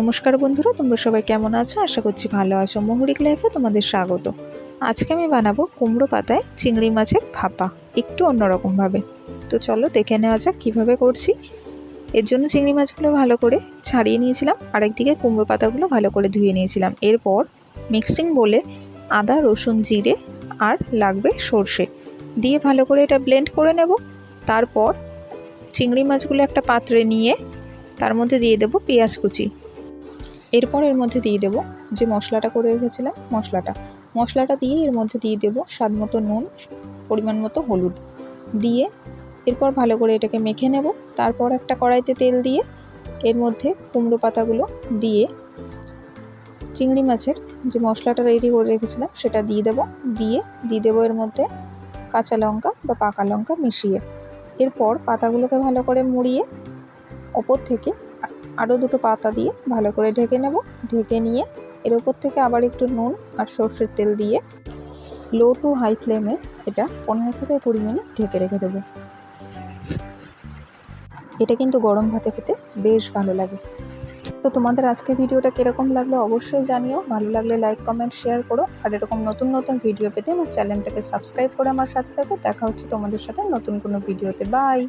নমস্কার বন্ধুরা, তোমরা সবাই কেমন আছো? আশা করছি ভালো আছো। মহুরিক লাইফে তোমাদের স্বাগত। আজকে আমি বানাবো কুমড়ো পাতায় চিংড়ি মাছের ভাপা, একটু অন্যরকমভাবে তো চলো দেখে নেওয়া যাক কীভাবে করছি। এর জন্য চিংড়ি মাছগুলো ভালো করে ছাড়িয়ে নিয়েছিলাম, আরেকদিকে কুমড়ো পাতাগুলো ভালো করে ধুয়ে নিয়েছিলাম। এরপর মিক্সিং বলে আদা, রসুন, জিরে আর লাগবে সর্ষে। দিয়ে ভালো করে এটা ব্লেন্ড করে নেব। তারপর চিংড়ি মাছগুলো একটা পাত্রে নিয়ে তার মধ্যে দিয়ে দেবো পেঁয়াজ কুচি। এরপর এর মধ্যে দিয়ে দেবো যে মশলাটা করে রেখেছিলাম, মশলাটা। মশলাটা দিয়ে এর মধ্যে দিয়ে দেবো স্বাদ মতো নুন, পরিমাণ মতো হলুদ। দিয়ে এরপর ভালো করে এটাকে মেখে নেব। তারপর একটা কড়াইতে তেল দিয়ে এর মধ্যে কুমড়ো পাতাগুলো দিয়ে চিংড়ি মাছের যে মশলাটা রেডি করে রেখেছিলাম সেটা দিয়ে দেবো। দিয়ে দিয়ে দেবো এর মধ্যে কাঁচা লঙ্কা বা পাকা লঙ্কা মিশিয়ে। এরপর পাতাগুলোকে ভালো করে মুড়িয়ে ওপর থেকে আরও দুটো পাতা দিয়ে ভালো করে ঢেকে নেব। ঢেকে নিয়ে এর ওপর থেকে আবার একটু নুন আর সর্ষের তেল দিয়ে লো টু হাই ফ্লেমে এটা পনেরো থেকে কুড়ি মিনিট ঢেকে রেখে দেবো। এটা কিন্তু গরম ভাতে খেতে বেশ ভালো লাগে। তো তোমাদের আজকের ভিডিওটা কীরকম লাগল অবশ্যই জানিও। ভালো লাগলে লাইক কমেন্ট শেয়ার করো। আর এরকম নতুন নতুন ভিডিও পেতে আমার চ্যানেলটাকে সাবস্ক্রাইব করে আমার সাথে থাকো। দেখা হচ্ছে তোমাদের সাথে নতুন কোনো ভিডিওতে বাই